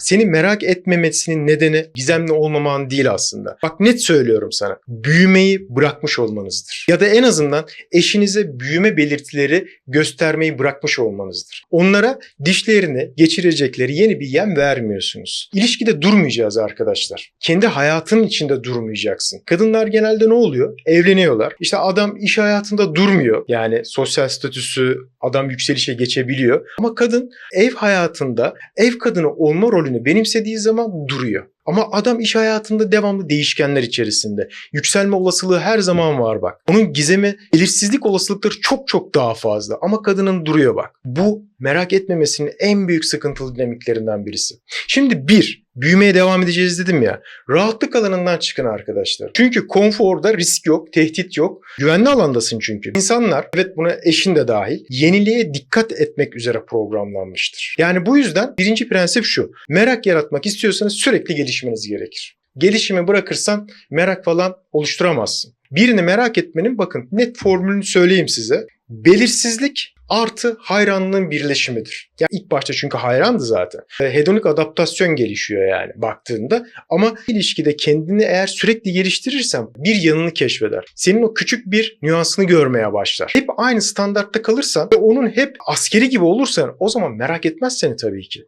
Seni merak etmemesinin nedeni gizemli olmaman değil aslında. Bak net söylüyorum sana. Büyümeyi bırakmış olmanızdır. Ya da en azından eşinize büyüme belirtileri göstermeyi bırakmış olmanızdır. Onlara dişlerini geçirecekleri yeni bir yem vermiyorsunuz. İlişkide durmayacağız arkadaşlar. Kendi hayatının içinde durmayacaksın. Kadınlar genelde ne oluyor? Evleniyorlar. İşte adam iş hayatında durmuyor. Yani sosyal statüsü adam yükselişe geçebiliyor. Ama kadın ev hayatında ev kadını olma rolünü benimsediği zaman duruyor. Ama adam iş hayatında devamlı değişkenler içerisinde. Yükselme olasılığı her zaman var bak. Onun gizemi, belirsizlik olasılıkları çok çok daha fazla. Ama kadının duruyor bak. Bu merak etmemesinin en büyük sıkıntılı dinamiklerinden birisi. Şimdi bir, büyümeye devam edeceğiz dedim ya. Rahatlık alanından çıkın arkadaşlar. Çünkü konforda risk yok, tehdit yok. Güvenli alandasın çünkü. İnsanlar, evet buna eşin de dahil, yeniliğe dikkat etmek üzere programlanmıştır. Yani bu yüzden birinci prensip şu. Merak yaratmak istiyorsanız sürekli gelişmeniz gerekir. Gelişimi bırakırsan merak falan oluşturamazsın. Birini merak etmenin bakın net formülünü söyleyeyim size. Belirsizlik artı hayranlığın birleşimidir. Ya ilk başta çünkü hayrandı zaten. E, Hedonik adaptasyon gelişiyor yani baktığında. Ama ilişkide kendini eğer sürekli geliştirirsen bir yanını keşfeder. Senin o küçük bir nüansını görmeye başlar. Hep aynı standartta kalırsan ve onun hep askeri gibi olursan o zaman merak etmez seni tabii ki.